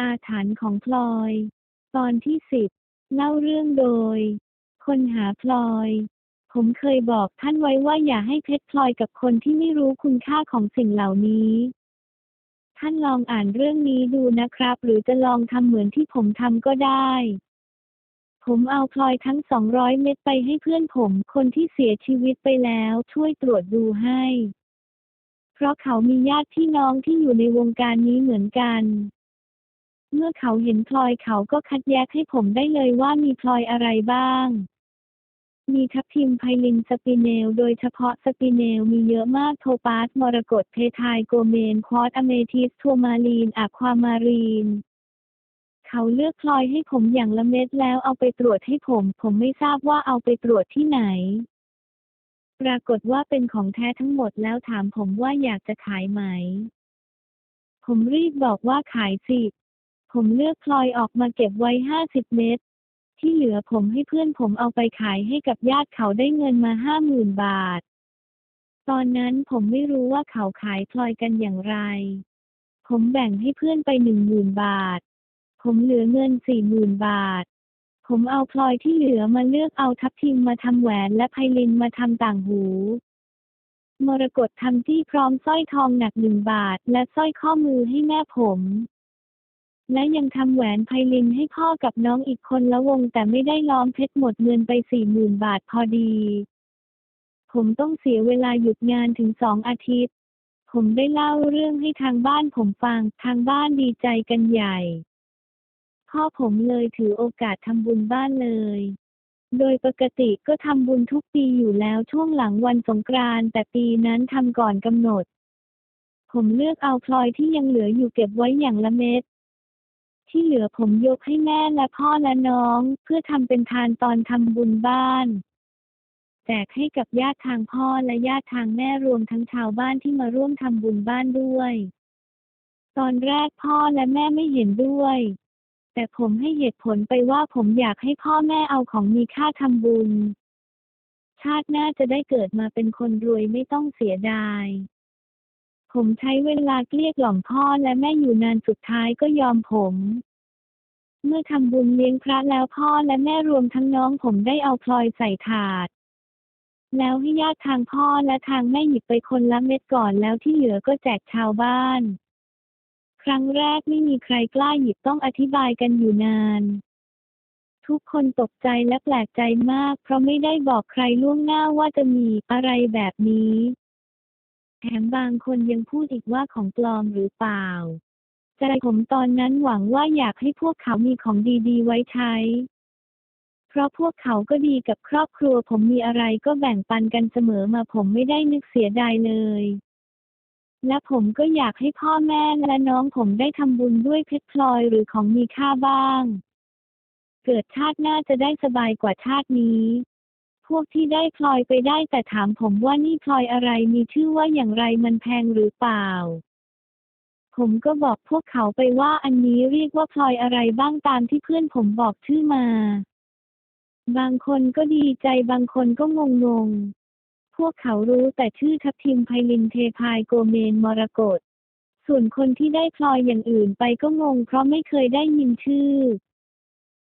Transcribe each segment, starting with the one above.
อาถรรพ์ของพลอย ตอนที่สิบเล่าเรื่องโดย คนหาพลอย ผมเคยบอกท่านไว้ว่าอย่าให้เพชรพลอยกับคนที่ไม่รู้คุณค่าของสิ่งเหล่านี้ ท่านลองอ่านเรื่องนี้ดูนะครับ หรือจะลองทำเหมือนที่ผมทำก็ได้ ผมเอาพลอยทั้ง200เม็ดไปให้เพื่อนผมคนที่เสียชีวิตไปแล้วช่วยตรวจดูให้ เพราะเขามีญาติพี่น้องที่อยู่ในวงการนี้เหมือนกัน เมื่อเขาเห็นพลอยเขาก็คัดแยกให้ผมได้เลยว่ามีพลอยอะไรบ้าง มีทับทิมไพลินสปิเนล โดยเฉพาะสปิเนลมีเยอะมากโทปาสมรกตเพทายโกเมน ควอตอเมทิสทัวมารีนอะความารีน เขาเลือกพลอยให้ผมอย่างละเม็ดแล้วเอาไปตรวจให้ผม ผมไม่ทราบว่าเอาไปตรวจที่ไหน ปรากฏว่าเป็นของแท้ทั้งหมดแล้วถามผมว่าอยากจะขายไหม ผมรีบบอกว่าขายสิ ผมเลือกพลอยออกมาเก็บไว้ห้าสิบเม็ด ที่เหลือผมให้เพื่อนผมเอาไปขายให้กับญาติเขาได้เงินมาห้าหมื่นบาท ตอนนั้นผมไม่รู้ว่าเขาขายพลอยกันอย่างไร ผมแบ่งให้เพื่อนไปหนึ่งหมื่นบาท ผมเหลือเงินสี่หมื่นบาท ผมเอาพลอยที่เหลือมาเลือกเอาทับทิมมาทำแหวนและไพลินมาทำต่างหูมรกตทำที่พร้อมสร้อยทองหนักหนึ่งบาท และสร้อยข้อมือให้แม่ผม และยังทำแหวนไพลินให้พ่อกับน้องอีกคนละวง แต่ไม่ได้ล้อมเพชรหมดเงินไปสี่หมื่นบาทพอดี ผมต้องเสียเวลาหยุดงานถึงสองอาทิตย์ ผมได้เล่าเรื่องให้ทางบ้านผมฟัง ทางบ้านดีใจกันใหญ่ พ่อผมเลยถือโอกาสทำบุญบ้านเลย โดยปกติก็ทำบุญทุกปีอยู่แล้วช่วงหลังวันสงกรานต์แต่ปีนั้นทำก่อนกำหนดผมเลือกเอาพลอยที่ยังเหลืออยู่เก็บไว้อย่างละเม็ด ที่เหลือผมยกให้แม่และพ่อและน้อง เพื่อทำเป็นทานตอนทำบุญบ้าน แจกให้กับญาติทางพ่อและญาติทางแม่รวมทั้งชาวบ้านที่มาร่วมทำบุญบ้านด้วย ตอนแรกพ่อและแม่ไม่เห็นด้วย แต่ผมให้เหตุผลไปว่าผมอยากให้พ่อแม่เอาของมีค่าทำบุญ ชาติหน้าจะได้เกิดมาเป็นคนรวยไม่ต้องเสียดาย ผมใช้เวลาเกลี้ยกล่อมพ่อและแม่อยู่นานสุดท้ายก็ยอมผม เมื่อทำบุญเลี้ยงพระแล้วพ่อและแม่รวมทั้งน้องผมได้เอาพลอยใส่ถาด แล้วให้ญาติทางพ่อและทางแม่หยิบไปคนละเม็ดก่อนแล้วที่เหลือก็แจกชาวบ้าน ครั้งแรกไม่มีใครกล้าหยิบต้องอธิบายกันอยู่นาน ทุกคนตกใจและแปลกใจมาก เพราะไม่ได้บอกใครล่วงหน้าว่าจะมีอะไรแบบนี้ แถมบางคนยังพูดอีกว่าของปลอมหรือเปล่า ใจผมตอนนั้นหวังว่าอยากให้พวกเขามีของดีๆ ไว้ใช้ เพราะพวกเขาก็ดีกับครอบครัวผมมีอะไรก็แบ่งปันกันเสมอมาผมไม่ได้นึกเสียดายเลย และผมก็อยากให้พ่อแม่และน้องผมได้ทำบุญด้วยเพชรพลอยหรือของมีค่าบ้าง เกิดชาติหน้าจะได้สบายกว่าชาตินี้ วกที่ได้พลอยไปได้แต่ถามผมว่านี่พลอยอะไรมีชื่อว่าอย่างไรมันแพงหรือเปล่า ผมก็บอกพวกเขาไปว่าอันนี้เรียกว่าพลอยอะไรบ้างตามที่เพื่อนผมบอกชื่อมา บางคนก็ดีใจบางคนก็งงงๆพวกเขารู้แต่ชื่อทับทิมไพลินเทพายโกเมนมรกตส่วนคนที่ได้พลอยอย่างอื่นไปก็งงเพราะไม่เคยได้ยินชื่อ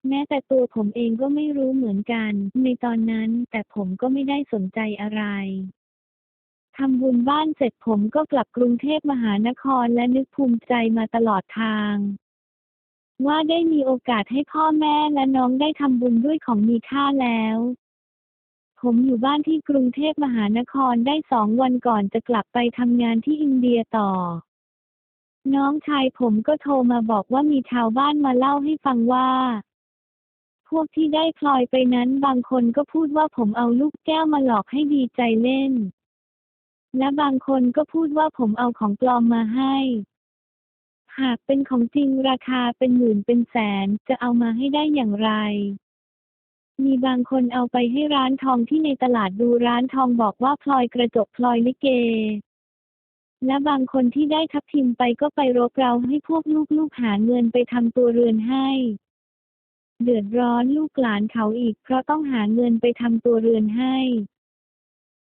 แม้แต่ตัวผมเองก็ไม่รู้เหมือนกัน ในตอนนั้นแต่ผมก็ไม่ได้สนใจอะไรทำบุญบ้านเสร็จผมก็กลับกรุงเทพมหานครและนึกภูมิใจมาตลอดทาง ว่าได้มีโอกาสให้พ่อแม่และน้องได้ทำบุญด้วยของมีค่าแล้ว ผมอยู่บ้านที่กรุงเทพมหานครได้สองวันก่อนจะกลับไปทำงานที่อินเดียต่อ น้องชายผมก็โทรมาบอกว่ามีชาวบ้านมาเล่าให้ฟังว่า วกที่ได้พลอยไปนั้นบางคนก็พูดว่าผมเอาลูกแก้วมาหลอกให้ดีใจเล่น และบางคนก็พูดว่าผมเอาของปลอมมาให้ หากเป็นของจริงราคาเป็นหมื่นเป็นแสนจะเอามาให้ได้อย่างไร มีบางคนเอาไปให้ร้านทองที่ในตลาดดูร้านทองบอกว่าพลอยกระจกพลอยลิเกและบางคนที่ได้ทับทิมไปก็ไปรบเร้าให้พวกลูกๆหาเงินไปทำตัวเรือนให้ เดือดร้อนลูกหลานเขาอีกเพราะต้องหาเงินไปทำตัวเรือนให้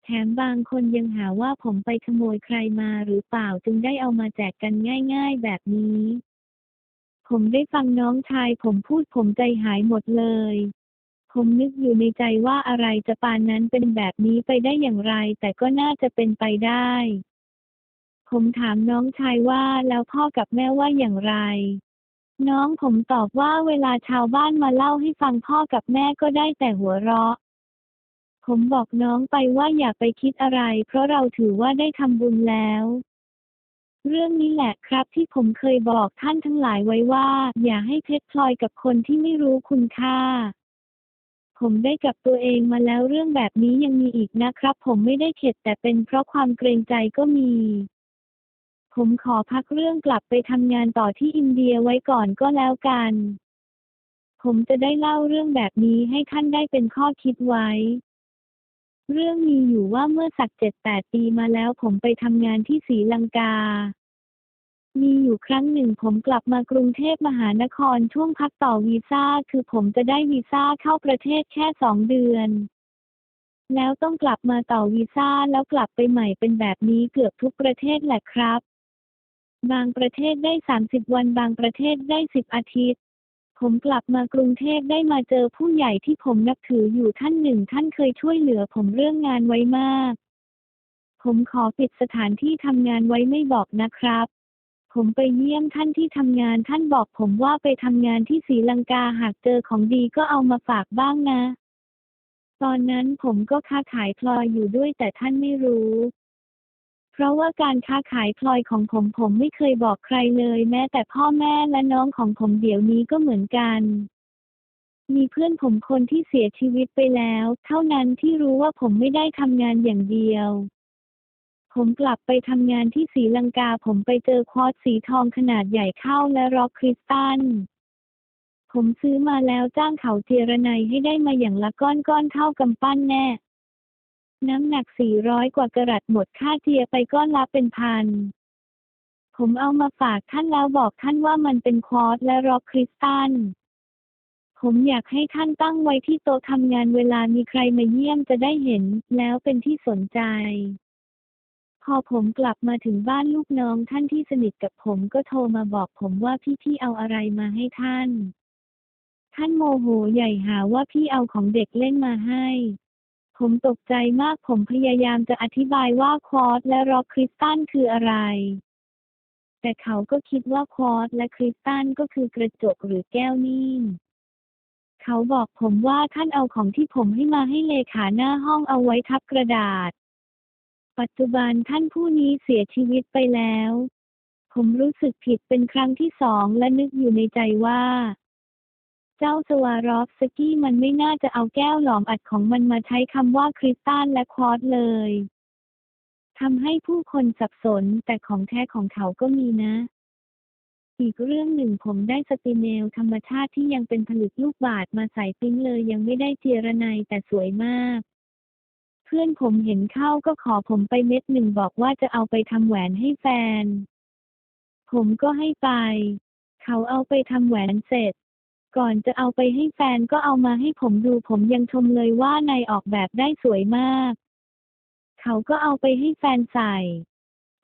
แถมบางคนยังหาว่าผมไปขโมยใครมาหรือเปล่าจึงได้เอามาแจกกันง่ายๆแบบนี้ ผมได้ฟังน้องชายผมพูดผมใจหายหมดเลย ผมนึกอยู่ในใจว่าอะไรจะปานนั้นเป็นแบบนี้ไปได้อย่างไร แต่ก็น่าจะเป็นไปได้ ผมถามน้องชายว่าแล้วพ่อกับแม่ว่าอย่างไร น้องผมตอบว่าเวลาชาวบ้านมาเล่าให้ฟังพ่อกับแม่ก็ได้แต่หัวเราะ ผมบอกน้องไปว่าอย่าไปคิดอะไร เพราะเราถือว่าได้ทำบุญแล้ว เรื่องนี้แหละครับที่ผมเคยบอกท่านทั้งหลายไว้ว่า อย่าให้เพชรพลอยกับคนที่ไม่รู้คุณค่า ผมได้กับตัวเองมาแล้วเรื่องแบบนี้ยังมีอีกนะครับ ผมไม่ได้เข็ดแต่เป็นเพราะความเกรงใจก็มี ผมขอพักเรื่องกลับไปทำงานต่อที่อินเดียไว้ก่อนก็แล้วกัน ผมจะได้เล่าเรื่องแบบนี้ให้ท่านได้เป็นข้อคิดไว้ เรื่องมีอยู่ว่าเมื่อสักเจ็ดแปดปีมาแล้วผมไปทำงานที่ศรีลังกา มีอยู่ครั้งหนึ่งผมกลับมากรุงเทพมหานครช่วงพักต่อวีซ่าคือผมจะได้วีซ่าเข้าประเทศแค่สองเดือนแล้วต้องกลับมาต่อวีซ่าแล้วกลับไปใหม่เป็นแบบนี้เกือบทุกประเทศแหละครับ บางประเทศได้สามสิบวัน บางประเทศได้สิบอาทิตย์ ผมกลับมากรุงเทพได้มาเจอผู้ใหญ่ที่ผมนับถืออยู่ท่านหนึ่ง ท่านเคยช่วยเหลือผมเรื่องงานไว้มาก ผมขอปิดสถานที่ทำงานไว้ไม่บอกนะครับ ผมไปเยี่ยมท่านที่ทำงานท่านบอกผมว่าไปทำงานที่ศรีลังกาหากเจอของดีก็เอามาฝากบ้างนะ ตอนนั้นผมก็ค้าขายพลอยอยู่ด้วยแต่ท่านไม่รู้ เพราะว่าการค้าขายพลอยของผมผมไม่เคยบอกใครเลย แม้แต่พ่อแม่และน้องของผมเดี๋ยวนี้ก็เหมือนกัน มีเพื่อนผมคนที่เสียชีวิตไปแล้ว เท่านั้นที่รู้ว่าผมไม่ได้ทำงานอย่างเดียว ผมกลับไปทำงานที่ศรีลังกาผมไปเจอควอตสีทองขนาดใหญ่เข้าและร็อกคริสตัลผมซื้อมาแล้วจ้างเขาเจรไนให้ได้มาอย่างละก้อนก้อนเท่ากำปั้นแน่ น้ำหนัก400กว่ากะรัตหมดค่าเจียไปก้อนละเป็นพัน ผมเอามาฝากท่านแล้วบอกท่านว่ามันเป็นควอตซ์และร็อกคริสตัลผมอยากให้ท่านตั้งไว้ที่โต๊ะทำงานเวลามีใครมาเยี่ยมจะได้เห็น แล้วเป็นที่สนใจ พอผมกลับมาถึงบ้านลูกน้องท่านที่สนิทกับผมก็โทรมาบอกผมว่าพี่ๆเอาอะไรมาให้ท่าน ท่านโมโหใหญ่หาว่าพี่เอาของเด็กเล่นมาให้ ผมตกใจมากผมพยายามจะอธิบายว่าควอตซ์และร็อกคริสตัลคืออะไร แต่เขาก็คิดว่าควอตซ์และคริสตัลก็คือกระจกหรือแก้วนิ่มเขาบอกผมว่าท่านเอาของที่ผมให้มาให้เลขาหน้าห้องเอาไว้ทับกระดาษ ปัจจุบันท่านผู้นี้เสียชีวิตไปแล้ว ผมรู้สึกผิดเป็นครั้งที่สองและนึกอยู่ในใจว่า เจ้าสวารอฟสกี้มันไม่น่าจะเอาแก้วหลอมอัดของมันมาใช้คำว่าคริสตัลและควอตเลยทำให้ผู้คนสับสนแต่ของแท้ของเขาก็มีนะ อีกเรื่องหนึ่งผมได้สปิเนลธรรมชาติที่ยังเป็นผลึกลูกบาศก์มาใส่ปิ้งเลยยังไม่ได้เจรไนแต่สวยมาก เพื่อนผมเห็นเข้าก็ขอผมไปเม็ดหนึ่งบอกว่าจะเอาไปทำแหวนให้แฟน ผมก็ให้ไป เขาเอาไปทำแหวนเสร็จ ก่อนจะเอาไปให้แฟนก็เอามาให้ผมดูผมยังชมเลยว่านายออกแบบได้สวยมาก เขาก็เอาไปให้แฟนใส่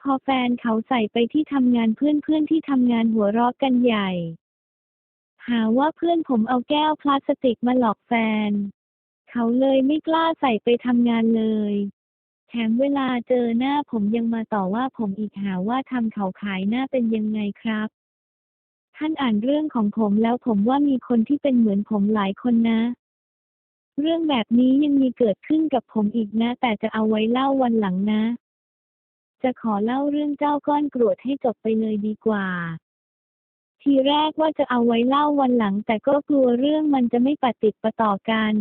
พอแฟนเขาใส่ไปที่ทำงานเพื่อนๆที่ทำงานหัวเราะกันใหญ่ หาว่าเพื่อนผมเอาแก้วพลาสติกมาหลอกแฟน เขาเลยไม่กล้าใส่ไปทำงานเลยแถมเวลาเจอหน้าผมยังมาต่อว่าผมอีกหาว่าทำเขาขายหน้าเป็นยังไงครับ ท่านอ่านเรื่องของผมแล้วผมว่ามีคนที่เป็นเหมือนผมหลายคนนะ เรื่องแบบนี้ยังมีเกิดขึ้นกับผมอีกนะ แต่จะเอาไว้เล่าวันหลังนะ จะขอเล่าเรื่องเจ้าก้อนกรวดให้จบไปเลยดีกว่า ทีแรกว่าจะเอาไว้เล่าวันหลัง แต่ก็กลัวเรื่องมันจะไม่ปฏิดประต่อกัน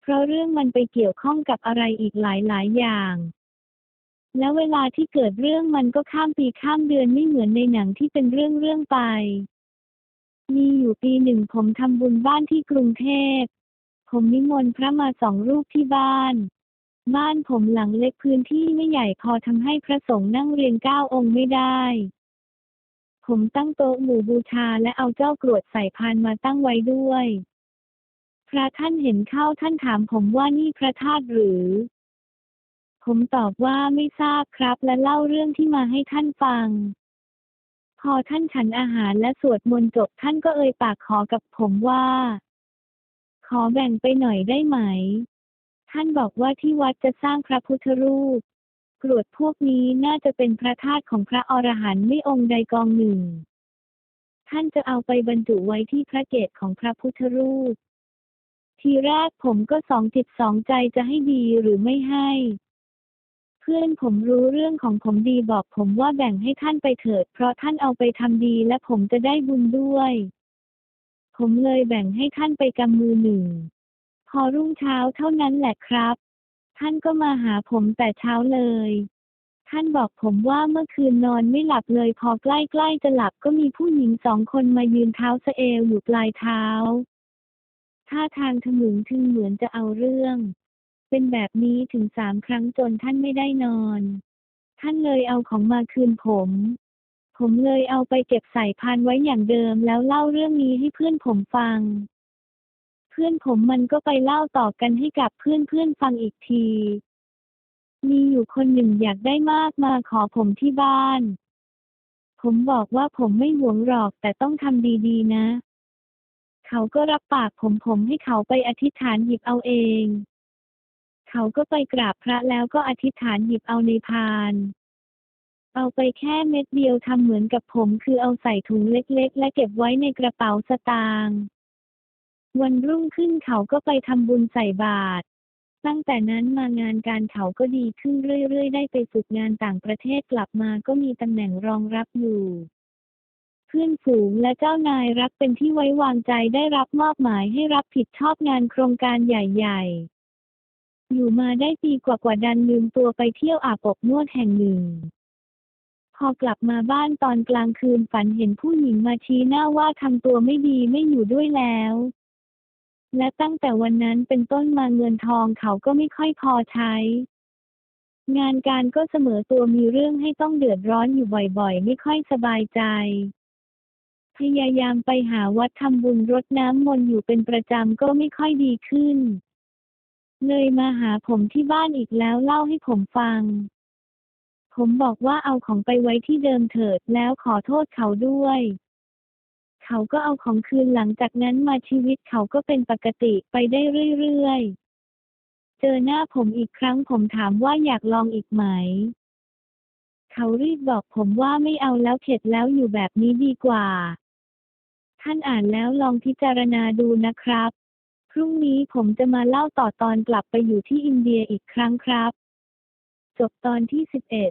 เพราะเรื่องมันไปเกี่ยวข้องกับอะไรอีกหลายๆอย่าง แล้วเวลาที่เกิดเรื่องมันก็ข้ามปีข้ามเดือนไม่เหมือนในหนังที่เป็นเรื่องเรื่องไป มีอยู่ปีหนึ่งผมทำบุญบ้านที่กรุงเทพ ผมนิมนต์พระมาสองรูปที่บ้าน บ้านผมหลังเล็กพื้นที่ไม่ใหญ่พอทำให้พระสงฆ์นั่งเรียงเก้าองค์ไม่ได้ ผมตั้งโต๊ะหมู่บูชาและเอาเจ้ากรวดใส่พานมาตั้งไว้ด้วย พระท่านเห็นเข้าท่านถามผมว่านี่พระธาตุหรือ ผมตอบว่าไม่ทราบครับและเล่าเรื่องที่มาให้ท่านฟัง พอท่านฉันอาหารและสวดมนต์จบท่านก็เอ่ยปากขอกับผมว่า ขอแบ่งไปหน่อยได้ไหม ท่านบอกว่าที่วัดจะสร้างพระพุทธรูปกรวดพวกนี้น่าจะเป็นพระธาตุของพระอรหันต์ไม่องค์ใดกองหนึ่ง ท่านจะเอาไปบรรจุไว้ที่พระเกศของพระพุทธรูป ทีแรกผมก็สองจิตสองใจจะให้ดีหรือไม่ให้ พื่อนผมรู้เรื่องของผมดีบอกผมว่าแบ่งให้ท่านไปเถิด เพราะท่านเอาไปทำดีและผมจะได้บุญด้วย ผมเลยแบ่งให้ท่านไปกำมือหนึ่ง พอรุ่งเช้าเท่านั้นแหละครับ ท่านก็มาหาผมแต่เช้าเลย ท่านบอกผมว่าเมื่อคืนนอนไม่หลับเลยพอใกล้ๆจะหลับก็มีผู้หญิงสองคนมายืนเท้าสะเอวอยู่ปลายเท้าท่าทางทะมึงถึงเหมือนจะเอาเรื่อง เป็นแบบนี้ถึงสามครั้งจนท่านไม่ได้นอน ท่านเลยเอาของมาคืนผม ผมเลยเอาไปเก็บใส่พานไว้อย่างเดิมแล้วเล่าเรื่องนี้ให้เพื่อนผมฟัง เพื่อนผมมันก็ไปเล่าต่อกันให้กับเพื่อนๆฟังอีกที มีอยู่คนหนึ่งอยากได้มากมาขอผมที่บ้าน ผมบอกว่าผมไม่หวงหรอกแต่ต้องทำดีๆนะเขาก็รับปากผมผมให้เขาไปอธิษฐานหยิบเอาเอง เขาก็ไปกราบพระแล้วก็อธิษฐานหยิบเอาในพานเอาไปแค่เม็ดเดียวทำเหมือนกับผม คือเอาใส่ถุงเล็กๆ และเก็บไว้ในกระเป๋าสตางค์วันรุ่งขึ้นเขาก็ไปทำบุญใส่บาตรตั้งแต่นั้นมางานการเขาก็ดีขึ้นเรื่อยๆ ได้ไปฝึกงานต่างประเทศกลับมาก็มีตำแหน่งรองรับอยู่ เพื่อนฝูงและเจ้านายรักเป็นที่ไว้วางใจได้รับมอบหมายให้รับผิดชอบงานโครงการใหญ่ ๆ อยู่มาได้ปีกว่าๆดันลืมตัวไปเที่ยวอาบอบนวดแห่งหนึ่ง พอกลับมาบ้านตอนกลางคืนฝันเห็นผู้หญิงมาชี้หน้าว่าทำตัวไม่ดีไม่อยู่ด้วยแล้ว และตั้งแต่วันนั้นเป็นต้นมาเงินทองเขาก็ไม่ค่อยพอใช้ งานการก็เสมอตัวมีเรื่องให้ต้องเดือดร้อนอยู่บ่อยๆ ไม่ค่อยสบายใจพยายามไปหาวัดทำบุญรดน้ำมนต์อยู่เป็นประจำก็ไม่ค่อยดีขึ้น เลยมาหาผมที่บ้านอีกแล้วเล่าให้ผมฟัง ผมบอกว่าเอาของไปไว้ที่เดิมเถิดแล้วขอโทษเขาด้วย เขาก็เอาของคืนหลังจากนั้นมาชีวิตเขาก็เป็นปกติไปได้เรื่อยๆ เจอหน้าผมอีกครั้งผมถามว่าอยากลองอีกไหม เขารีบบอกผมว่าไม่เอาแล้วเข็ดแล้วอยู่แบบนี้ดีกว่า ท่านอ่านแล้วลองพิจารณาดูนะครับ พรุ่งนี้ผมจะมาเล่าต่อตอนกลับไปอยู่ที่อินเดียอีกครั้งครับ จบตอนที่สิบเอ็ด